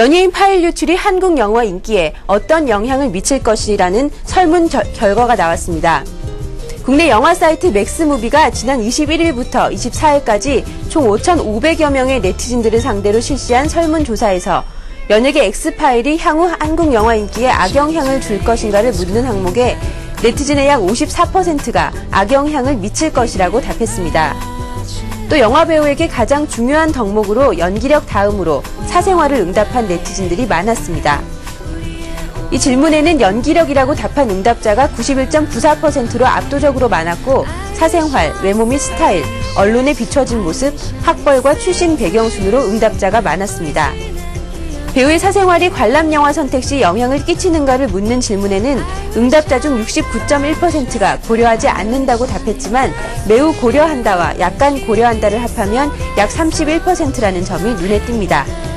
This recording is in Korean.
연예인 파일 유출이 한국 영화 인기에 어떤 영향을 미칠 것이라는 설문 저- 결과가 나왔습니다. 국내 영화 사이트 맥스무비가 지난 21일부터 24일까지 총 5,500여 명의 네티즌들을 상대로 실시한 설문조사에서 연예계 X파일이 향후 한국 영화 인기에 악영향을 줄 것인가를 묻는 항목에 네티즌의 약 54%가 악영향을 미칠 것이라고 답했습니다. 또 영화 배우에게 가장 중요한 덕목으로 연기력 다음으로 사생활을 응답한 네티즌들이 많았습니다. 이 질문에는 연기력이라고 답한 응답자가 91.94%로 압도적으로 많았고 사생활, 외모 및 스타일, 언론에 비춰진 모습, 학벌과 출신 배경 순으로 응답자가 많았습니다. 배우의 사생활이 관람 영화 선택 시 영향을 끼치는가를 묻는 질문에는 응답자 중 69.1%가 고려하지 않는다고 답했지만 매우 고려한다와 약간 고려한다를 합하면 약 31%라는 점이 눈에 띕니다.